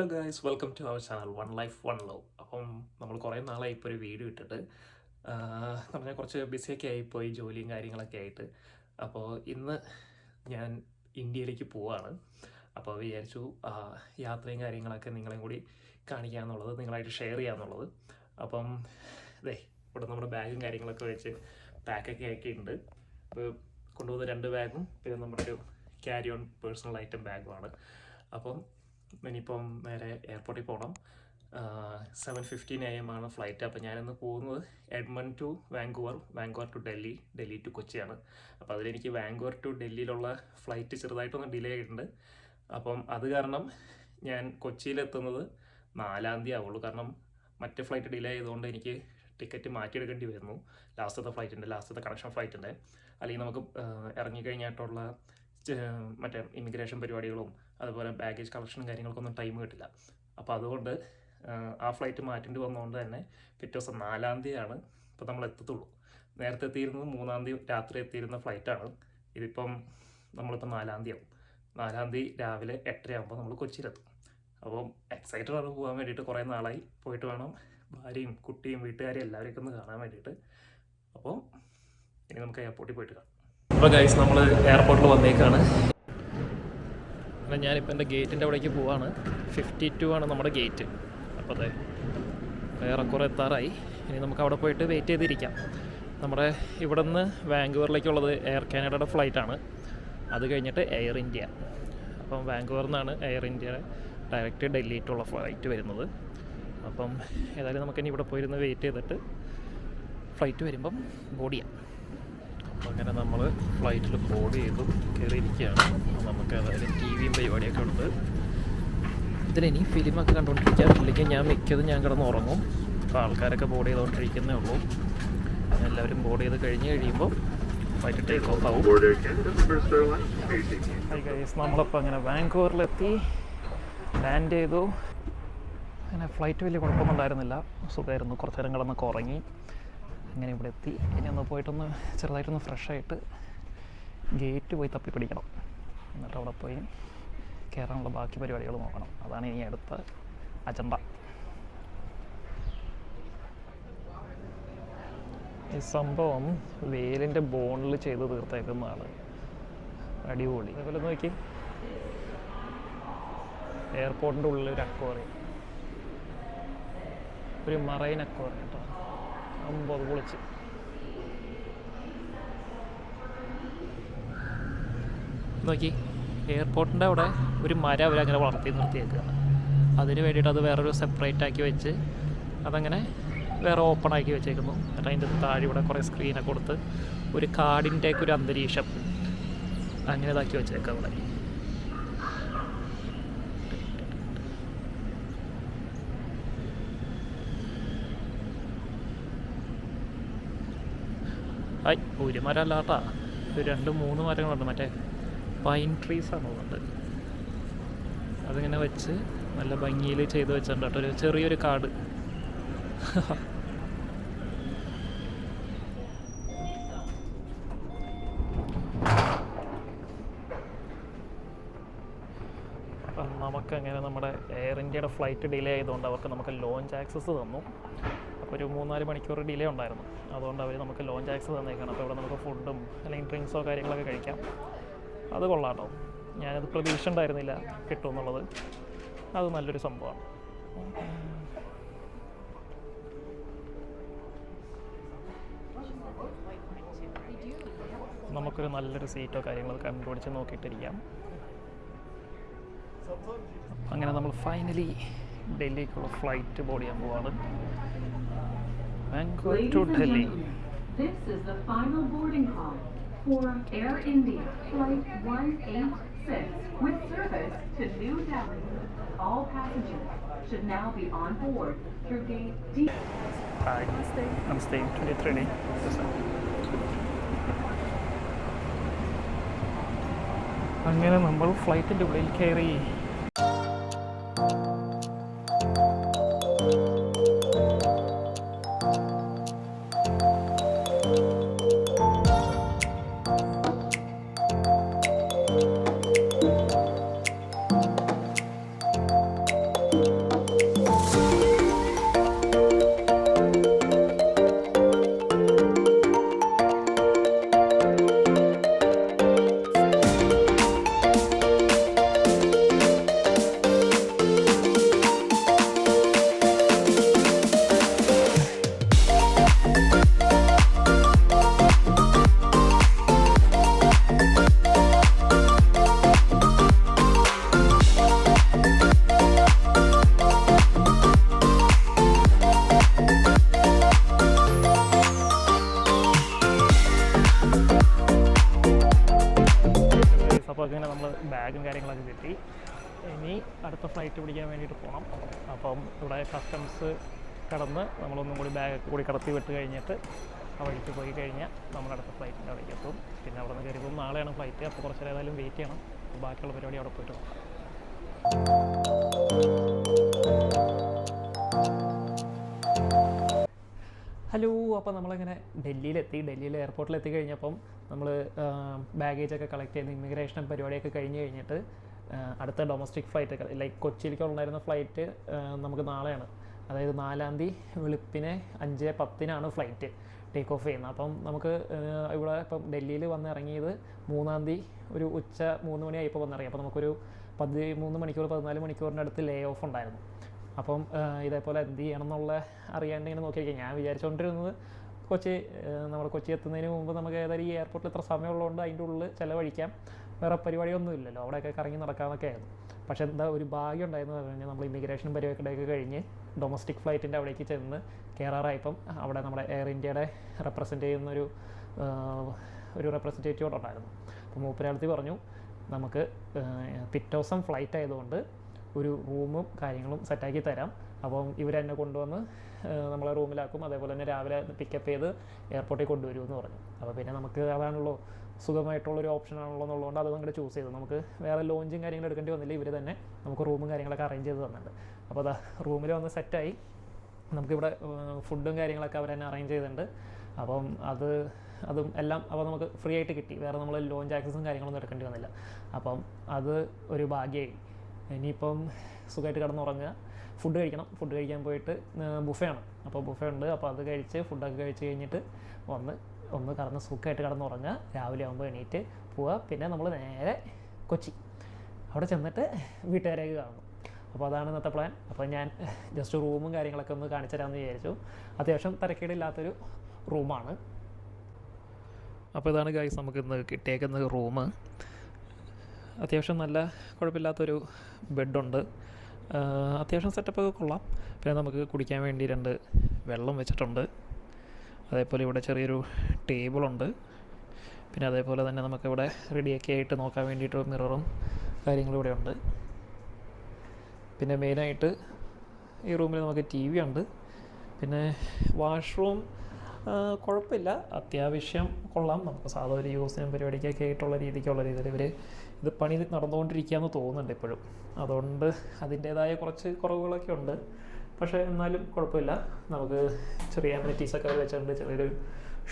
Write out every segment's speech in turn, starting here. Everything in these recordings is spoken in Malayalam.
Hello guys welcome to our channel one life one love. അപ്പം നമ്മൾ കുറേ നാളായി ഇപ്പോൾ ഒരു വീഡിയോ ഇട്ടിട്ട് പറഞ്ഞാൽ കുറച്ച് ബിസിയൊക്കെ ആയിപ്പോയി ജോലിയും കാര്യങ്ങളൊക്കെ ആയിട്ട്. അപ്പോൾ ഇന്ന് ഞാൻ ഇന്ത്യയിലേക്ക് പോവാണ്. അപ്പോൾ വിചാരിച്ചു യാത്രയും കാര്യങ്ങളൊക്കെ നിങ്ങളെയും കൂടി കാണിക്കുക എന്നുള്ളത് നിങ്ങളായിട്ട് ഷെയർ ചെയ്യുക എന്നുള്ളത് അപ്പം ഇതേ ഇവിടെ നമ്മുടെ ബാഗും കാര്യങ്ങളൊക്കെ വെച്ച് പാക്കൊക്കെ ആക്കിയിട്ടുണ്ട്. അപ്പോൾ കൊണ്ടുപോകുന്ന രണ്ട് ബാഗും പിന്നെ നമ്മുടെ ഒരു ക്യാരി ഓൺ പേഴ്സണൽ ഐറ്റം ബാഗുമാണ് അപ്പം ഇനിയിപ്പം നേരെ എയർപോർട്ടിൽ പോകണം സെവൻ ഫിഫ്റ്റീൻ എ എം ആണ് ഫ്ലൈറ്റ് അപ്പോൾ ഞാനിന്ന് പോകുന്നത് Edmonton to Vancouver Vancouver to Delhi Delhi to കൊച്ചിയാണ്. അപ്പോൾ അതിലെനിക്ക് വാങ്കുവർ ടു ഡൽഹിയിലുള്ള ഫ്ലൈറ്റ് ചെറുതായിട്ടൊന്ന് ഡിലേ ആയിട്ടുണ്ട്. അപ്പം അത് കാരണം ഞാൻ കൊച്ചിയിലെത്തുന്നത് നാലാം തീയതി ആവുള്ളൂ കാരണം മറ്റ് ഫ്ലൈറ്റ് ഡിലേ ആയതുകൊണ്ട് എനിക്ക് ടിക്കറ്റ് മാറ്റിയെടുക്കേണ്ടി വരുന്നു. ലാസ്റ്റത്തെ ഫ്ലൈറ്റിന്റെ ലാസ്റ്റത്തെ കണക്ഷൻ ഫ്ലൈറ്റിന്റെ അല്ലെങ്കിൽ നമുക്ക് ഇറങ്ങിക്കഴിഞ്ഞിട്ടുള്ള മറ്റേ ഇമിഗ്രേഷൻ പരിപാടികളും അതുപോലെ ബാഗേജ് കളക്ഷനും കാര്യങ്ങൾക്കൊന്നും ടൈം കിട്ടില്ല. അപ്പോൾ അതുകൊണ്ട് ആ ഫ്ലൈറ്റ് മാറ്റേണ്ടി വന്നതുകൊണ്ട് തന്നെ പിറ്റേ ദിവസം നാലാം തീയതിയാണ് ഇപ്പോൾ നമ്മൾ എത്തത്തുള്ളൂ. നേരത്തെ എത്തിയിരുന്നത് മൂന്നാം തീയതി രാത്രി എത്തിയിരുന്ന ഫ്ലൈറ്റാണ് ഇതിപ്പം നമ്മളിപ്പോൾ നാലാം തീയതി ആവും. നാലാം തീയതി രാവിലെ എട്ടരയാകുമ്പോൾ നമ്മൾ കൊച്ചിയിലെത്തും. അപ്പം എക്സൈറ്റഡ് ആണ് പോകാൻ വേണ്ടിയിട്ട് കുറേ നാളായി. പോയിട്ട് വേണം ഭാര്യയും കുട്ടിയും വീട്ടുകാരെയും എല്ലാവരെയൊക്കെ ഒന്ന് കാണാൻ വേണ്ടിയിട്ട്. അപ്പോൾ ഇനി നമുക്ക് എയർപോർട്ടിൽ പോയിട്ട് കാണാം. അപ്പോൾ ഗൈസ് നമ്മൾ എയർപോർട്ടിൽ വന്നേക്കാണ്. എന്നാൽ ഞാനിപ്പോൾ എന്റെ ഗേറ്റിന്റെ അവിടേക്ക് പോവാണ്. ഫിഫ്റ്റി ടു ആണ് നമ്മുടെ ഗേറ്റ് അപ്പോൾ അതെ ഏറെക്കുറെ എത്താറായി. ഇനി നമുക്ക് അവിടെ പോയിട്ട് വെയിറ്റ് ചെയ്തിരിക്കാം. നമ്മുടെ ഇവിടെ നിന്ന് വാങ്കൂവറിലേക്കുള്ളത് എയർ കാനഡയുടെ ഫ്ലൈറ്റാണ് അത് കഴിഞ്ഞിട്ട് എയർ ഇന്ത്യ അപ്പം വാങ്കൂവറിൽ നിന്നാണ് എയർ ഇന്ത്യയുടെ ഡയറക്റ്റ് ഡൽഹിയിട്ടുള്ള ഫ്ലൈറ്റ് വരുന്നത്. അപ്പം ഏതായാലും നമുക്കിനി ഇവിടെ പോയിരുന്ന് വെയിറ്റ് ചെയ്തിട്ട് ഫ്ലൈറ്റ് വരുമ്പം അപ്പോൾ അങ്ങനെ നമ്മൾ ഫ്ലൈറ്റിൽ ബോർഡ് ചെയ്തു കയറിയിരിക്കുകയാണ് അപ്പോൾ നമുക്ക് അതായത് ടി വിയും പരിപാടിയൊക്കെ ഉണ്ട്. ഇതിലിനി ഫിലിമൊക്കെ കണ്ടുകൊണ്ടിരിക്കാം ഇല്ലെങ്കിൽ ഞാൻ മിക്കതും ഞാൻ കിടന്ന് ഉറങ്ങും. അപ്പോൾ ആൾക്കാരൊക്കെ ബോർഡ് ചെയ്തുകൊണ്ടിരിക്കുന്നേ ഉള്ളൂ. എല്ലാവരും ബോർഡ് ചെയ്ത് കഴിഞ്ഞ് കഴിയുമ്പോൾ ഫ്ലൈറ്റ് ടേക്ക് ഓഫ് ആവും ഗൈസ് നമ്മളപ്പോൾ അങ്ങനെ ബാംഗ്ലൂരിലെത്തി ലാൻഡ് ചെയ്തു. അങ്ങനെ ഫ്ലൈറ്റ് വലിയ കുഴപ്പമൊന്നും ഉണ്ടായിരുന്നില്ല. സുഖമായിരുന്നു കുറച്ച് നേരം കിടന്നൊക്കെ ഉറങ്ങി. അങ്ങനെ ഇവിടെ എത്തി. ഇനി ഒന്ന് പോയിട്ടൊന്ന് ചെറുതായിട്ടൊന്ന് ഫ്രഷായിട്ട് ഗേറ്റ് പോയി തപ്പി പിടിക്കണം. എന്നിട്ട് അവിടെ പോയി കയറാനുള്ള ബാക്കി പരിപാടികൾ നോക്കണം. അതാണ് ഇനി അടുത്ത അജണ്ട ഈ സംഭവം വേലിന്റെ ബോണിൽ ചെയ്ത് തീർത്തേക്കുന്നതാണ്. അടിപൊളി. അതേപോലെ നോക്കി. എയർപോർട്ടിന്റെ ഉള്ളിൽ ഒരു അക്വാറിയം ഒരു മറൈൻ അക്വാറിയം കേട്ടോ അമ്പത് പൊളിച്ച്. നോക്കി എയർപോർട്ടിന്റെ അവിടെ ഒരു മരം അവരങ്ങനെ വളർത്തി നിർത്തിയേക്കുകയാണ് അതിന് വേണ്ടിയിട്ട് അത് വേറൊരു സെപ്പറേറ്റ് ആക്കി വെച്ച് അതങ്ങനെ വേറെ ഓപ്പൺ ആക്കി വെച്ചേക്കുന്നു. എന്നിട്ട് അതിന്റെ താഴെ ഇവിടെ കുറേ സ്ക്രീനൊക്കെ കൊടുത്ത് ഒരു കാടിന്റെയൊക്കെ ഒരു അന്തരീക്ഷം അങ്ങനെ ഇതാക്കി വെച്ചേക്കാം അവിടെ. ഐ ഒരു മരം അല്ല കേട്ടാ ഒരു രണ്ട് മൂന്ന് മരങ്ങളുണ്ട്. മറ്റേ പൈൻ ട്രീസ് ആണ് തോന്നുന്നത്. അതിങ്ങനെ വെച്ച് നല്ല ഭംഗിയിൽ ചെയ്ത് വെച്ചിട്ടുണ്ട് കേട്ടോ. ഒരു ചെറിയൊരു കാട്. ഫ്ലൈറ്റ് ഡിലേ ആയതുകൊണ്ട് അവർക്ക് നമുക്ക് ലോഞ്ച് ആക്സസ് തന്നു. അപ്പോൾ ഒരു മൂന്നാൽ മണിക്കൂർ ഡിലേ ഉണ്ടായിരുന്നു. അതുകൊണ്ട് അവർ നമുക്ക് ലോഞ്ച് ആക്സസ് തന്നേക്കാണ്. അപ്പോൾ ഇവിടെ നമുക്ക് ഫുഡും അല്ലെങ്കിൽ ഡ്രിങ്ക്സോ കാര്യങ്ങളൊക്കെ കഴിക്കാം. അത് കൊള്ളാട്ടോ. ഞാനത് പ്രതീക്ഷ ഉണ്ടായിരുന്നില്ല കിട്ടുമെന്നുള്ളത്. അത് നല്ലൊരു സംഭവമാണ്. നമുക്കൊരു നല്ലൊരു സീറ്റോ കാര്യങ്ങളോ കണ്ടുപിടിച്ച് നോക്കിയിട്ടിരിക്കാം. അങ്ങനെ നമ്മൾ ഫൈനലി ഡൽഹിക്കുള്ള ഫ്ലൈറ്റ് ബോർഡ് ചെയ്യാൻ പോവാണ് Bangalore Ladies to and Delhi gentlemen, this is the final boarding call for Air India Flight 186 with service to New Delhi. All passengers should now be on board through gate D. Hi. I'm staying 23 day. അങ്ങനെ നമ്മൾ ഫ്ലൈറ്റിൻ്റെ ഉള്ളിൽ കയറി ഇനി അടുത്ത ഫ്ലൈറ്റ് പിടിക്കാൻ വേണ്ടിയിട്ട് പോകണം അപ്പം ഇവിടെ കസ്റ്റംസ് കടന്ന് നമ്മളൊന്നും കൂടി ബാഗൊക്കെ കൂടി കടത്തി വിട്ട് കഴിഞ്ഞിട്ട് ആ വഴിക്ക് പോയി കഴിഞ്ഞാൽ നമ്മൾ അടുത്ത ഫ്ലൈറ്റിന്റെ അവിടേക്ക് എത്തും. പിന്നെ അവിടെ നിന്ന് കയറിയപ്പോൾ നാളെയാണ് ഫ്ലൈറ്റ് അപ്പോൾ കുറച്ച് നേരം വെയിറ്റ് ചെയ്യണം. ബാക്കിയുള്ള പരിപാടി അവിടെ പോയിട്ട് നോക്കാം. അപ്പോൾ നമ്മളിങ്ങനെ ഡൽഹിയിലെത്തി ഡൽഹിയിൽ എയർപോർട്ടിൽ എത്തി കഴിഞ്ഞപ്പം നമ്മൾ ബാഗേജൊക്കെ കളക്ട് ചെയ്ത് ഇമിഗ്രേഷൻ പരിപാടിയൊക്കെ കഴിഞ്ഞ് കഴിഞ്ഞിട്ട് അടുത്ത ഡൊമസ്റ്റിക് ഫ്ലൈറ്റ് ലൈക്ക് കൊച്ചിയിലേക്ക് ഉണ്ടായിരുന്ന ഫ്ലൈറ്റ് നമുക്ക് നാളെയാണ്. അതായത് നാലാം തീയതി വെളുപ്പിനെ അഞ്ച് പത്തിനാണ് ഫ്ലൈറ്റ് ടേക്ക് ഓഫ് ചെയ്യുന്നത്. അപ്പം നമുക്ക് ഇവിടെ ഇപ്പം ഡൽഹിയിൽ വന്ന് ഇറങ്ങിയത് മൂന്നാം തീയതി ഒരു ഉച്ച മൂന്ന് മണിയായപ്പോൾ വന്നിറങ്ങി. അപ്പോൾ നമുക്കൊരു പതിമൂന്ന് മണിക്കൂർ പതിനാല് മണിക്കൂറിന്റെ അടുത്ത് ലേ ഓഫ് ഉണ്ടായിരുന്നു. അപ്പം ഇതേപോലെ എന്ത് ചെയ്യണം എന്നുള്ള അറിയാണ്ട് ഇങ്ങനെ നോക്കിയിരിക്കുക ഞാൻ വിചാരിച്ചുകൊണ്ടിരുന്നത് കൊച്ചി നമ്മൾ കൊച്ചി എത്തുന്നതിന് മുമ്പ് നമുക്ക് ഏതായാലും ഈ എയർപോർട്ടിൽ ഇത്ര സമയമുള്ളതുകൊണ്ട് അതിന്റെ ഉള്ളിൽ ചിലവഴിക്കാം. വേറെ പരിപാടിയൊന്നും ഇല്ലല്ലോ. അവിടെയൊക്കെ കറങ്ങി നടക്കാമെന്നൊക്കെ ആയിരുന്നു. പക്ഷേ എന്താ ഒരു ഭാഗ്യം ഉണ്ടായിരുന്നു പറഞ്ഞു കഴിഞ്ഞാൽ നമ്മൾ ഇമിഗ്രേഷൻ പരിപാടിയൊക്കെ കഴിഞ്ഞ് ഡൊമസ്റ്റിക് ഫ്ലൈറ്റിന്റെ അവിടേക്ക് ചെന്ന് കയറാറായപ്പം അവിടെ നമ്മുടെ എയർ ഇന്ത്യയുടെ റെപ്രസെന്റ് ചെയ്യുന്നൊരു ഒരു റെപ്രസെന്റേറ്റീവ് ഉണ്ടായിരുന്നു. അപ്പോൾ മൂപ്പരാളത്തി പറഞ്ഞു നമുക്ക് പിറ്റേ ദിവസം ഫ്ലൈറ്റ് ആയതുകൊണ്ട് ഒരു റൂമും കാര്യങ്ങളും സെറ്റാക്കി തരാം. അപ്പം ഇവരെന്നെ കൊണ്ടുവന്ന് നമ്മളെ റൂമിലാക്കും. അതേപോലെ തന്നെ രാവിലെ പിക്കപ്പ് ചെയ്ത് എയർപോർട്ടിൽ കൊണ്ടുവരുമെന്ന് പറഞ്ഞു. അപ്പോൾ പിന്നെ നമുക്ക് അതാണല്ലോ സുഖമായിട്ടുള്ളൊരു ഓപ്ഷൻ ആണല്ലോ എന്നുള്ളതുകൊണ്ട് അത് അങ്ങോട്ട് ചൂസ് ചെയ്തു. നമുക്ക് വേറെ ലോഞ്ചും കാര്യങ്ങളും എടുക്കേണ്ടി വന്നില്ല. ഇവർ തന്നെ നമുക്ക് റൂമും കാര്യങ്ങളൊക്കെ അറേഞ്ച് ചെയ്ത് തന്നിട്ടുണ്ട്. അപ്പോൾ അതാ റൂമിൽ വന്ന് സെറ്റായി നമുക്കിവിടെ ഫുഡും കാര്യങ്ങളൊക്കെ അവർ തന്നെ അറേഞ്ച് ചെയ്തിട്ടുണ്ട്. അപ്പം അത് അതും എല്ലാം അപ്പോൾ നമുക്ക് ഫ്രീ ആയിട്ട് കിട്ടി. വേറെ നമ്മൾ ലോഞ്ച് ആക്സസും കാര്യങ്ങളൊന്നും എടുക്കേണ്ടി വന്നില്ല. അപ്പം അത് ഒരു ഭാഗ്യമായി. ഇനിയിപ്പം സുഖമായിട്ട് കിടന്നുറങ്ങുക. ഫുഡ് കഴിക്കണം. ഫുഡ് കഴിക്കാൻ പോയിട്ട് ബുഫേ ആണ് അപ്പോൾ ബുഫേ ഉണ്ട് അപ്പോൾ അത് കഴിച്ച് ഫുഡൊക്കെ കഴിച്ച് കഴിഞ്ഞിട്ട് വന്ന് ഒന്ന് കടന്ന് സുഖമായിട്ട് കിടന്നുറങ്ങുക. രാവിലെ ആകുമ്പോൾ എണീറ്റ് പോവുക. പിന്നെ നമ്മൾ നേരെ കൊച്ചി. അവിടെ ചെന്നിട്ട് വീട്ടുകാരേക്ക് കാണും അപ്പോൾ അതാണ് ഇന്നത്തെ പ്ലാൻ അപ്പോൾ ഞാൻ ജസ്റ്റ് റൂമും കാര്യങ്ങളൊക്കെ ഒന്ന് കാണിച്ചു തരാമെന്ന് വിചാരിച്ചു. അത്യാവശ്യം തിരക്കേടില്ലാത്തൊരു റൂമാണ് അപ്പോൾ ഇതാണ് ഗൈസ് നമുക്ക് ഇന്ന് കിട്ടിയേക്കുന്ന റൂം അത്യാവശ്യം നല്ല കുഴപ്പമില്ലാത്തൊരു ബെഡുണ്ട്. അത്യാവശ്യം സെറ്റപ്പൊക്കെ കൊള്ളാം. പിന്നെ നമുക്ക് കുടിക്കാൻ വേണ്ടി രണ്ട് വെള്ളം വെച്ചിട്ടുണ്ട്. അതേപോലെ ഇവിടെ ചെറിയൊരു ടേബിളുണ്ട്. പിന്നെ അതേപോലെ തന്നെ നമുക്കിവിടെ റെഡിയൊക്കെ ആയിട്ട് നോക്കാൻ വേണ്ടിയിട്ട് മിററും കാര്യങ്ങളും ഇവിടെ ഉണ്ട്. പിന്നെ മെയിനായിട്ട് ഈ റൂമിൽ നമുക്ക് ടി വി ഉണ്ട്. പിന്നെ വാഷ്റൂം കുഴപ്പമില്ല. അത്യാവശ്യം കൊള്ളാം. നമുക്ക് സാധാ ഒരു യൂസിനും പരിപാടിക്കൊക്കെ ആയിട്ടുള്ള രീതിക്കുള്ള രീതിയിൽ ഇവർ ഇത് പണി നടന്നുകൊണ്ടിരിക്കുകയെന്ന് തോന്നുന്നുണ്ട് ഇപ്പോഴും അതുകൊണ്ട് അതിന്റേതായ കുറച്ച് കുറവുകളൊക്കെ ഉണ്ട്. പക്ഷേ എന്നാലും കുഴപ്പമില്ല. നമുക്ക് ചെറിയ അമിനിറ്റീസൊക്കെ അവർ വെച്ചിട്ടുണ്ട്. ചെറിയൊരു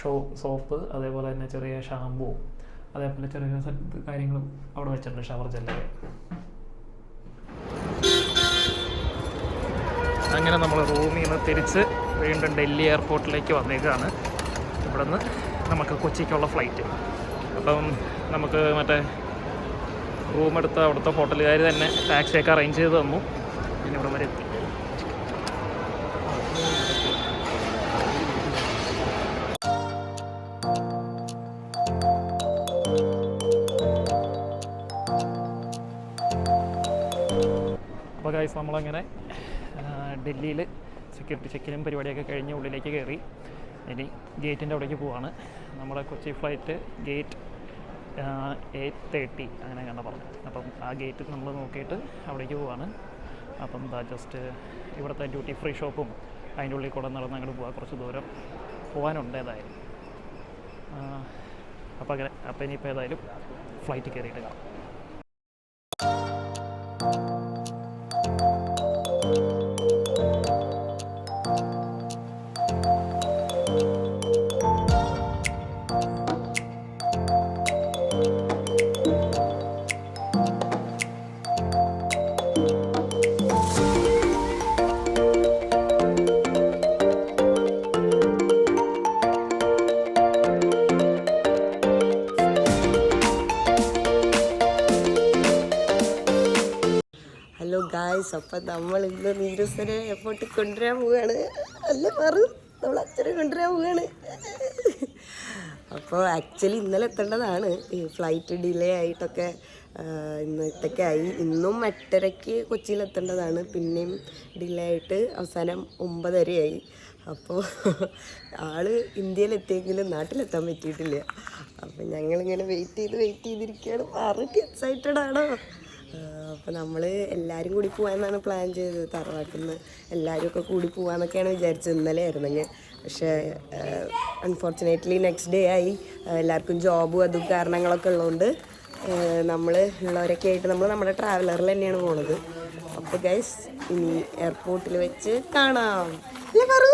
ഷോ സോപ്പ് അതേപോലെ തന്നെ ചെറിയ ഷാമ്പൂ അതേപോലെ ചെറിയ കാര്യങ്ങളും അവിടെ വെച്ചിട്ടുണ്ട് ഷവർ ജെല്ലൊക്കെ അങ്ങനെ നമ്മൾ റൂമിൽ നിന്ന് തിരിച്ച് വീണ്ടും ഡൽഹി എയർപോർട്ടിലേക്ക് വന്നേക്കാണ്. ഇവിടെ നിന്ന് നമുക്ക് കൊച്ചിക്കുള്ള ഫ്ലൈറ്റ് അപ്പം നമുക്ക് മറ്റേ റൂം എടുത്ത അവിടുത്തെ ഹോട്ടലുകാർ തന്നെ ടാക്സിയൊക്കെ അറേഞ്ച് ചെയ്ത് തന്നു. പിന്നെ ഇവിടെ വരെ അപ്പോൾ ഗൈസ് നമ്മളങ്ങനെ ഡൽഹിയിൽ സെക്യൂരിറ്റി ചെക്കിനും പരിപാടിയൊക്കെ കഴിഞ്ഞ് ഉള്ളിലേക്ക് കയറി. ഇനി ഗേറ്റിന്റെ അവിടേക്ക് പോവാണ്. നമ്മുടെ Kochi flight gate eight thirty അങ്ങനെ കണ്ട പറഞ്ഞു. അപ്പം ആ ഗേറ്റ് നമ്മൾ നോക്കിയിട്ട് അവിടേക്ക് പോവാണ്. അപ്പം ദാ ജസ്റ്റ് ഇവിടുത്തെ ഡ്യൂട്ടി ഫ്രീ ഷോപ്പും അതിന്റെ ഉള്ളിൽ കൂടെ നടന്ന് അങ്ങോട്ട് പോകാം കുറച്ച് ദൂരം പോകാനുണ്ട് ഏതായാലും. അപ്പോൾ അങ്ങനെ അപ്പോൾ ഇനിയിപ്പോൾ ഏതായാലും ഫ്ലൈറ്റ് കയറിയിട്ട് കാണാം. ഗായ്സ് അപ്പം നമ്മൾ ഇന്ന് നീരസനെ എയർപോർട്ടിൽ കൊണ്ടുവരാൻ പോവുകയാണ്? അല്ല പറ നമ്മൾ അച്ഛനെ കൊണ്ടുവരാൻ പോവുകയാണ്. അപ്പോൾ ആക്ച്വലി ഇന്നലെ എത്തേണ്ടതാണ്. ഈ ഫ്ലൈറ്റ് ഡിലേ ആയിട്ടൊക്കെ ഇന്നത്തേക്ക് ആയി. ഇന്നും എട്ടരയ്ക്ക് കൊച്ചിയിൽ എത്തേണ്ടതാണ്. പിന്നെയും ഡിലേ ആയിട്ട് അവസാനം ഒമ്പതരയായി. അപ്പോൾ ആൾ ഇന്ത്യയിലെത്തിയെങ്കിലും നാട്ടിലെത്താൻ പറ്റിയിട്ടില്ല. അപ്പം ഞങ്ങളിങ്ങനെ വെയിറ്റ് ചെയ്ത് വെയിറ്റ് ചെയ്തിരിക്കുകയാണ്. പറഞ്ഞിട്ട് എക്സൈറ്റഡ് ആണോ? അപ്പോൾ നമ്മൾ എല്ലാവരും കൂടി പോകാമെന്നാണ് പ്ലാൻ ചെയ്തത്. തറവാട്ടിൽ നിന്ന് എല്ലാവരും ഒക്കെ കൂടി പോകാമെന്നൊക്കെയാണ് വിചാരിച്ചത്. ഇന്നലെ ആയിരുന്നെങ്കിൽ പക്ഷേ അൺഫോർച്ചുനേറ്റ്ലി നെക്സ്റ്റ് ഡേ ആയി. എല്ലാവർക്കും ജോബും അതും കാരണങ്ങളൊക്കെ ഉള്ളതുകൊണ്ട് നമ്മൾ ഉള്ളവരൊക്കെ ആയിട്ട് നമ്മൾ നമ്മുടെ ട്രാവലറിൽ തന്നെയാണ് പോണത്. അപ്പോൾ ഗൈസ് ഇനി എയർപോർട്ടിൽ വെച്ച് കാണാം. അല്ലേ പറു.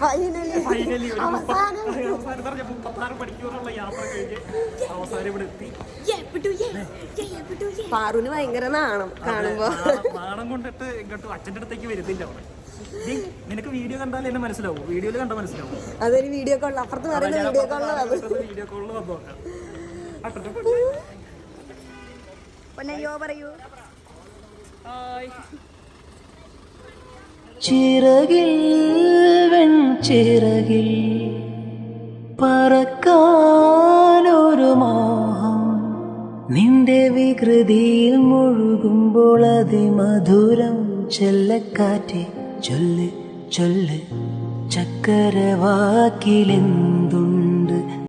ഫൈനലി ഫൈനലി ഒരു അവസാനം. അവസാനം പറഞ്ഞ മുപ്പത്താറ് മണിക്കൂറുള്ള യാത്ര കഴിഞ്ഞ് അവസാനം ഇവിടെ എത്തി. പാറുന് ഭയങ്കര നാണം കാണുമ്പോ. നാണം- കൊണ്ടിട്ട് ഇങ്ങോട്ട് അച്ഛന്റെ അടുത്തേക്ക് വരുന്നില്ല അവിടെ. നിനക്ക് വീഡിയോ കണ്ടാൽ എന്നെ മനസ്സിലാവും. വീഡിയോയിൽ കണ്ടാൽ മനസ്സിലാവും. അതൊരു വീഡിയോ കോൾ അപ്പുറത്ത് പറയുന്ന വീഡിയോ വീഡിയോ കോളിൽ വന്ന് നോക്കാം. അട്ടട്ടെ. പറയൂ. ഹായ് ചിറകിൽ വെൺചിറകിൽ പറക്കാനൊരു മോഹം. നിന്റെ വികൃതിയിൽ മുഴുകുമ്പോൾ അതിമധുരം ചെല്ലക്കാറ്റി ചൊല്ല് ചൊല്ല് ചക്കരവാക്കിലെന്തുണ്ട്